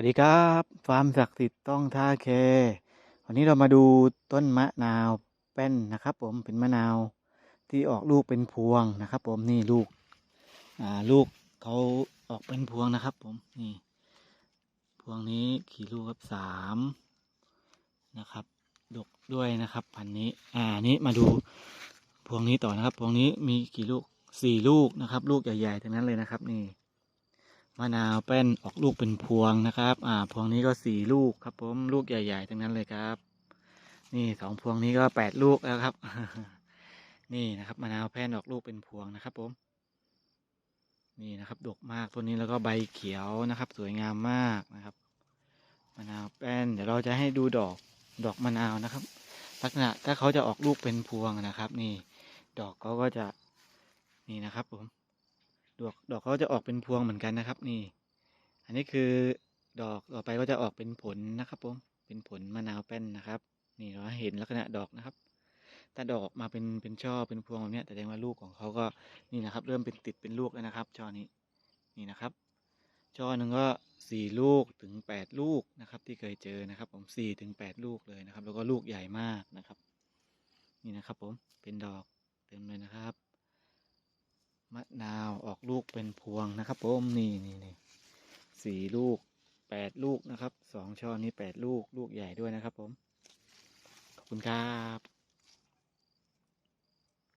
วัสดีครับฟาร์มศักดิ์สิทธิ์ต้องท่าแควันนี้เรามาดูต้นมะนาวแป้นนะครับ ผมเป็นมะนาวที่ออกลูกเป็นพวงนะครับ ผมนี่ลูกอ่าลูกเขาออกเป็นพวงนะครับ ผมนี่ พวงนี้กี่ลูกครับสามนะครับดกด้วยนะครับ พันนี้ อ่านี้มาดูพวงนี้ต่อนะครับ พวงนี้มีกี่ลูกสี่ลูกนะครับ ลูกใหญ่ๆทั้งนั้นเลยนะครับ นี่ มะนาวแป้นออกลูกเป็นพวงนะครับ อ่า พวงนี้ก็สี่ลูกครับ ผมลูกใหญ่ๆทั้งนั้นเลยครับ นี่สองพวงนี้ก็แปดลูกแล้วครับ นี่นะครับมะนาวแป้นออกลูกเป็นพวงนะครับ ผม นี่นะครับดกมากต้นนี้แล้วก็ใบเขียวนะครับ สวยงามมากนะครับมะนาวแป้นเดี๋ยวเราจะให้ดูดอกดอกมะนาวนะครับ ลักษณะถ้าเขาจะออกลูกเป็นพวงนะครับ นี่ ดอกเขาก็จะนี่นะครับผม ดอกดอกเขาจะออกเป็นพวงเหมือนกันนะครับ นี่ อันนี้คือดอกต่อไปก็จะออกเป็นผลนะครับผมเป็นผลมะนาวแป้นนะครับ นี่เราเห็นลักษณะดอกนะครับ ถ้าดอกออกมาเป็นเป็นช่อเป็นพวงแบบนี้แสดงว่าลูกของเขาก็นี่นะครับ เริ่มเป็นติดเป็นลูกแล้วนะครับช่อนี้นี่นะครับช่อหนึ่งก็สี่ลูกถึงแปดลูกนะครับ ที่เคยเจอนะครับ ผมสี่ถึงแปดลูกเลยนะครับ แล้วก็ลูกใหญ่มากนะครับ นี่นะครับ ผมเป็นดอกเต็มเลยนะครับ มะนาวออกลูกเป็นพวงนะครับผมนี่นี่นี่สี่ลูกแปดลูกนะครับสองช่อนี้แปดลูกลูกใหญ่ด้วยนะครับผม ขอบคุณครับ